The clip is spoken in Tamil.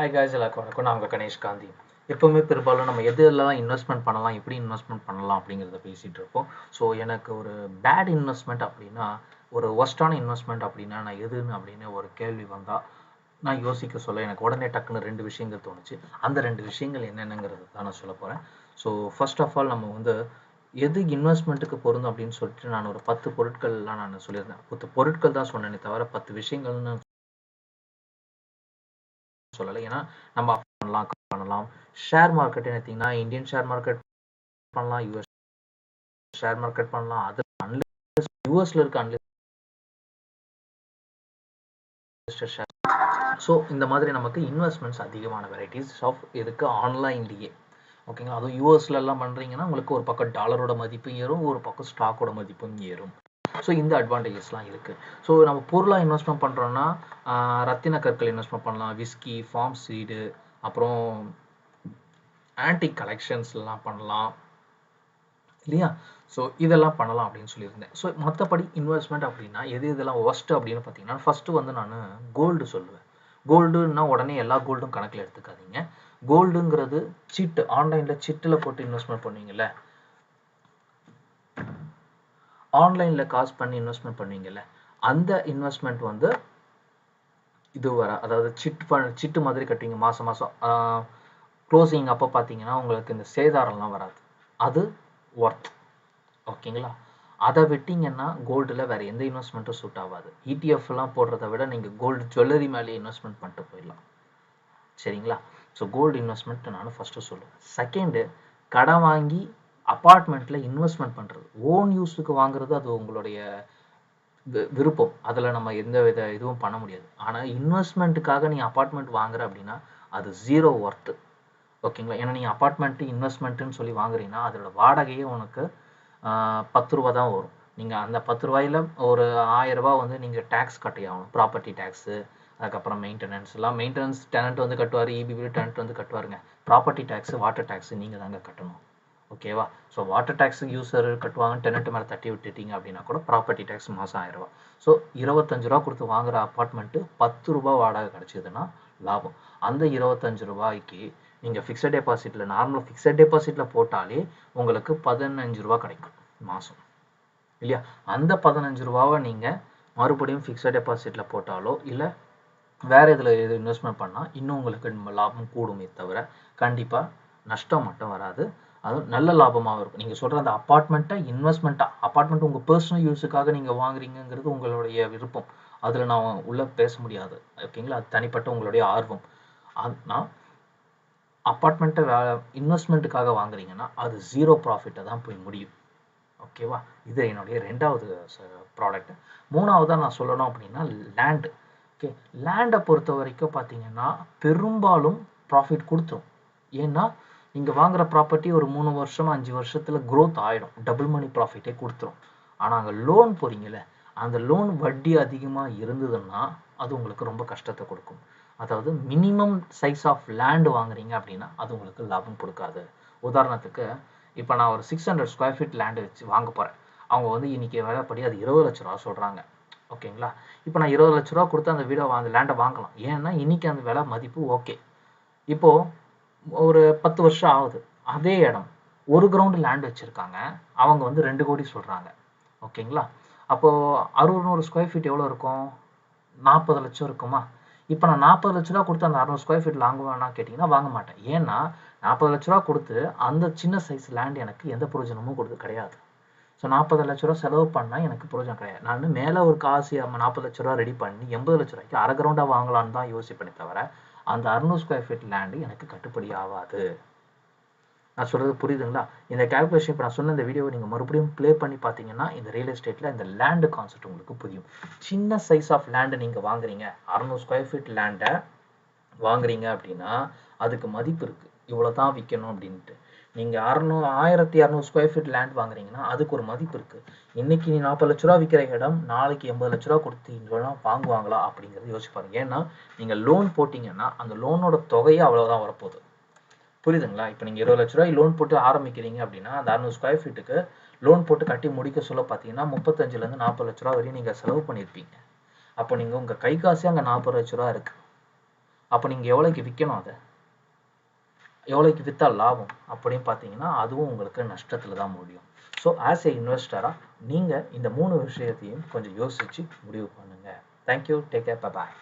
ஹாய் காய்ஸ் எல்லாருக்கும் வணக்கம். நான் உங்கள் கணேஷ் காந்தி. எப்போவுமே பெரும்பாலும் நம்ம எது எல்லாம் இன்வெஸ்ட்மெண்ட் பண்ணலாம் எப்படி இன்வெஸ்ட்மெண்ட் பண்ணலாம் அப்படிங்கிறத பேசிகிட்டு இருப்போம். ஸோ எனக்கு ஒரு பேட் இன்வெஸ்ட்மெண்ட் அப்படின்னா ஒரு ஒஸ்டான இன்வெஸ்ட்மெண்ட் அப்படின்னா நான் எதுன்னு அப்படின்னு ஒரு கேள்வி வந்தால் நான் யோசிக்க சொல்ல எனக்கு உடனே டக்குன்னு ரெண்டு விஷயங்கள் தோணுச்சு. அந்த ரெண்டு விஷயங்கள் என்னென்னங்கிறது தான் நான் சொல்ல போகிறேன் ஸோ ஃபர்ஸ்ட் ஆஃப் ஆல் நம்ம வந்து எது இன்வெஸ்ட்மெண்ட்டுக்கு பொருந்தும் அப்படின்னு சொல்லிட்டு நான் ஒரு பத்து பொருட்கள்லாம் நான் சொல்லியிருந்தேன். பத்து பொருட்கள் தான் சொன்னேனே தவிர பத்து விஷயங்கள்னு சொல்லலை. ஏன்னா நம்ம பண்ணலாம் பண்ணலாம். ஷேர் மார்க்கெட் எடுத்தீங்கன்னா இந்தியன் ஷேர் மார்க்கெட் பண்ணலாம் யூஎஸ் ஷேர் மார்க்கெட் பண்ணலாம். அது அன்லிஸ்ட் யூஎஸ்ல இருக்க அன்லிஸ்ட் ஷேர் ஸோ இந்த மாதிரி நமக்கு இன்வெஸ்ட்மெண்ட்ஸ் அதிகமான வெரைட்டிஸ் ஆஃப் இதுக்கு ஆன்லைன்லேயே ஓகேங்களா அதுவும் யூஎஸ்ல எல்லாம் பண்ணுறீங்கன்னா உங்களுக்கு ஒரு பக்கம் டாலரோட மதிப்பும் ஏறும் ஒரு பக்கம் ஸ்டாக்கோட மதிப்பும் ஏறும். ஸோ இந்த அட்வான்டேஜஸ்லாம் இருக்குது ஸோ நம்ம பொருளாக இன்வெஸ்ட்மெண்ட் பண்ணுறோன்னா ரத்தின கற்கள் இன்வெஸ்ட்மெண்ட் பண்ணலாம். விஸ்கி ஃபார்ம் சீடு அப்புறம் ஆன்டிக் கலெக்ஷன்ஸ்லாம் பண்ணலாம். இல்லையா? ஸோ இதெல்லாம் பண்ணலாம் அப்படின்னு சொல்லியிருந்தேன். ஸோ மற்றபடி இன்வெஸ்ட்மெண்ட் அப்படின்னா எது இதெல்லாம் ஒஸ்ட் அப்படின்னு பார்த்தீங்கன்னா ஃபஸ்ட்டு வந்து நான் கோல்டு சொல்லுவேன். கோல்டுன்னா உடனே எல்லா கோல்டும் கணக்கில் எடுத்துக்காதீங்க. கோல்டுங்கிறது சிட்டு ஆன்லைனில் சிட்டில் போட்டு இன்வெஸ்ட்மெண்ட் பண்ணுவீங்கல்ல ஆன்லைனில் காசு பண்ணி இன்வெஸ்ட்மெண்ட் பண்ணுவீங்கல்ல அந்த இன்வெஸ்ட்மெண்ட் வந்து இது வர அதாவது சிட் ப சிட்டு மாதிரி கட்டுவீங்க மாதம் மாதம் க்ளோசிங் அப்போ பார்த்தீங்கன்னா உங்களுக்கு இந்த சேதாரம்லாம் வராது. அது ஒர்த் ஓகேங்களா? அதை விட்டிங்கன்னா கோல்டில் வேறு எந்த இன்வெஸ்ட்மெண்ட்டும் சூட் ஆகாது. இடிஎஃப்லாம் போடுறத விட நீங்கள் கோல்டு ஜுவல்லரி மேலே இன்வெஸ்ட்மெண்ட் பண்ணிட்டு போயிடலாம். சரிங்களா? ஸோ கோல்டு இன்வெஸ்ட்மெண்ட் நான் ஃபஸ்ட்டு சொல்லுவேன் செகண்டு கடன் வாங்கி அப்பார்ட்மெண்ட்டில் இன்வெஸ்ட்மெண்ட் பண்ணுறது ஓன் யூஸுக்கு வாங்குறது அது உங்களுடைய விருப்பம். அதில் நம்ம எந்த வித இதுவும் பண்ண முடியாது. ஆனால் இன்வெஸ்ட்மெண்ட்டுக்காக நீங்கள் அப்பார்ட்மெண்ட் வாங்குற அப்படின்னா அது ஜீரோ ஒர்த்து ஓகேங்களா? ஏன்னா நீங்கள் அப்பார்ட்மெண்ட்டு இன்வெஸ்ட்மெண்ட்டுன்னு சொல்லி வாங்குறீங்கன்னா அதோட வாடகையே உனக்கு பத்து ரூபா தான் வரும். நீங்கள் அந்த பத்து ரூபாயில் ஒரு ஆயிரம் ரூபாய் வந்து நீங்கள் டேக்ஸ் கட்டி ஆகணும். ப்ராப்பர்ட்டி டேக்ஸு அதுக்கப்புறம் மெயின்டெனன்ஸ் எல்லாம். மெயின்டெனன்ஸ் டெனண்ட் வந்து கட்டுவார் இபிபி பில் டெனண்ட் வந்து கட்டுவாருங்க. ப்ராப்பர்ட்டி டேக்ஸு வாட்டர் டேக்ஸு நீங்கள் தாங்க கட்டணும். ஓகேவா ஸோ வாட்டர் டேக்ஸ் யூஸர் கட்டுவாங்க டெனட் மேலே தட்டி விட்டுட்டீங்க அப்படின்னா கூட ப்ராப்பர்ட்டி டேக்ஸ் மாதம் ஆயிரம் ரூபா ஸோ இருபத்தஞ்சு ரூபா கொடுத்து வாங்குற அப்பார்ட்மெண்ட்டு பத்து ரூபா வாடகை கிடச்சிதுன்னா லாபம். அந்த இருபத்தஞ்சு ரூபாய்க்கு நீங்கள் ஃபிக்ஸட் டெபாசிட்டில் நார்மலாக ஃபிக்ஸட் டெபாசிட்டில் போட்டாலே உங்களுக்கு பதினஞ்சு ரூபா கிடைக்கும் மாதம் இல்லையா? அந்த பதினஞ்சு ரூபாவை நீங்கள் மறுபடியும் ஃபிக்ஸட் டெபாசிட்டில் போட்டாலோ இல்லை வேறு இதில் எது இன்வெஸ்ட்மெண்ட் பண்ணால் இன்னும் உங்களுக்கு லாபம் கூடுமே தவிர கண்டிப்பாக நஷ்டம் மட்டும் வராது. அதுவும் நல்ல லாபமாகவும் இருக்கும். நீங்கள் சொல்கிற அந்த அப்பார்ட்மெண்ட்டை இன்வெஸ்ட்மெண்ட்டாக அப்பார்ட்மெண்ட் உங்கள் பர்சனல் யூஸுக்காக நீங்கள் வாங்குறீங்கிறது உங்களுடைய விருப்பம். அதில் நான் உள்ளே பேச முடியாது. ஓகேங்களா அது தனிப்பட்ட உங்களுடைய ஆர்வம். ஆனால் அப்பார்ட்மெண்ட்டை வே இன்வெஸ்ட்மெண்ட்டுக்காக வாங்குறீங்கன்னா அது ஜீரோ ப்ராஃபிட்டை தான் போய் முடியும். ஓகேவா இது என்னுடைய ரெண்டாவது ப்ராடக்ட் மூணாவதாக நான் சொல்லணும் அப்படின்னா லேண்டு ஓகே லேண்டை பொறுத்த வரைக்கும் பார்த்தீங்கன்னா பெரும்பாலும் ப்ராஃபிட் கொடுத்துரும். ஏன்னா இங்கே வாங்குற ப்ராப்பர்ட்டி ஒரு மூணு வருஷம் அஞ்சு வருஷத்தில் க்ரோத் ஆகிடும் டபுள் மணி ப்ராஃபிட்டே கொடுத்துரும். ஆனால் அங்கே லோன் போகிறீங்களே அந்த லோன் வட்டி அதிகமாக இருந்ததுன்னா அது உங்களுக்கு ரொம்ப கஷ்டத்தை கொடுக்கும். அதாவது மினிமம் சைஸ் ஆஃப் லேண்டு வாங்குறீங்க அப்படின்னா அது உங்களுக்கு லாபம் கொடுக்காது. உதாரணத்துக்கு இப்போ நான் ஒரு six hundred square feet land வச்சு வாங்க போகிறேன் அவங்க வந்து இன்றைக்கி விலைப்படி அது இருபது லட்ச ரூபா சொல்கிறாங்க ஓகேங்களா? இப்போ நான் இருபது லட்ச ரூபா கொடுத்து அந்த வீடை அந்த லேண்டை வாங்கலாம். ஏன்னா இன்றைக்கி அந்த விலை மதிப்பு ஓகே இப்போது ஒரு பத்து வருஷம் ஆகுது. அதே இடம். ஒரு கிரவுண்டு லேண்ட் வச்சுருக்காங்க. அவங்க வந்து ரெண்டு கோடி சொல்கிறாங்க ஓகேங்களா? அப்போது அறுநூறு நூறு ஸ்கொயர் ஃபீட் எவ்வளோ இருக்கும்? நாற்பது லட்சம் இருக்குமா? இப்போ நான் நாற்பது லட்ச ரூபா கொடுத்து அந்த அறுநூறு ஸ்கொயர் ஃபீட் வாங்குவேன்னா கேட்டிங்கன்னா வாங்க மாட்டேன். ஏன்னா நாற்பது லட்ச ரூபா கொடுத்து அந்த சின்ன சைஸ் லேண்ட் எனக்கு எந்த பிரயோஜனமும் கொடுத்து கிடையாது. ஸோ நாற்பது லட்ச ரூபா செலவு பண்ணால் எனக்கு பிரயோஜனம் கிடையாது. நான் மேலே ஒரு காசு நாற்பது லட்ச ரூபா ரெடி பண்ணி எண்பது லட்ச ரூபாய்க்கு அரை கிரவுண்டாக வாங்கலான்னு தான் யோசிப்பேனே தவிர அந்த அறுநூறு ஸ்கொயர் ஃபீட் லேண்டு எனக்கு கட்டுப்படி ஆகாது. நான் சொல்கிறது புரியுதுங்களா? இந்த கேல்குலேஷன் இப்போ நான் சொன்ன இந்த வீடியோவை நீங்கள் மறுபடியும் ப்ளே பண்ணி பார்த்தீங்கன்னா இந்த ரியல் எஸ்டேட்டில் இந்த லேண்டு கான்செப்ட் உங்களுக்கு புரியும். சின்ன சைஸ் ஆஃப் லேண்டு நீங்கள் வாங்குறீங்க அறநூறு ஸ்கொயர் ஃபீட் லேண்டை வாங்குறீங்க அப்படின்னா அதுக்கு மதிப்பு இருக்குது இவ்வளோ தான் விற்கணும் அப்படின்ட்டு. நீங்கள் அறநூறு ஆயிரத்தி இரநூறு ஸ்கொயர் ஃபீட் லேண்ட் வாங்குறீங்கன்னா அதுக்கு ஒரு மதிப்பு இருக்குது இன்றைக்கி நீ நாற்பது லட்ச ரூபா விற்கிற இடம் நாளைக்கு எண்பது லட்ச ரூபா கொடுத்து இவ்வளோ வாங்குவாங்களா அப்படிங்கிறது யோசிச்சு பாருங்க. ஏன்னா நீங்கள் லோன் போட்டிங்கன்னா அந்த லோனோட தொகையே அவ்வளோதான் வரப்போகுது. புரியுதுங்களா? இப்போ நீங்கள் இருபது லட்ச ரூபாய் லோன் போட்டு ஆரம்பிக்கிறீங்க அப்படின்னா அந்த அறுநூறு ஸ்கொயர் ஃபீட்டுக்கு லோன் போட்டு கட்டி முடிக்க சொல்ல பார்த்தீங்கன்னா முப்பத்தஞ்சுலேருந்து நாற்பது லட்ச ரூபா வரையும் நீங்கள் செலவு பண்ணியிருப்பீங்க அப்போ நீங்கள் உங்கள் கை காசே அங்கே நாற்பது லட்ச ரூபா இருக்குது அப்போ நீங்கள் எவ்வளோக்கு விற்கணும் அதை? எவ்வளோக்கு விற்றா லாபம் அப்படின்னு பார்த்தீங்கன்னா அதுவும் உங்களுக்கு நஷ்டத்தில் தான் முடியும். ஸோ ஆஸ் ஏ இன்வெஸ்டராக நீங்கள் இந்த மூணு விஷயத்தையும் கொஞ்சம் யோசித்து முடிவு பண்ணுங்கள் தேங்க்யூ டேக் கேர் பாய்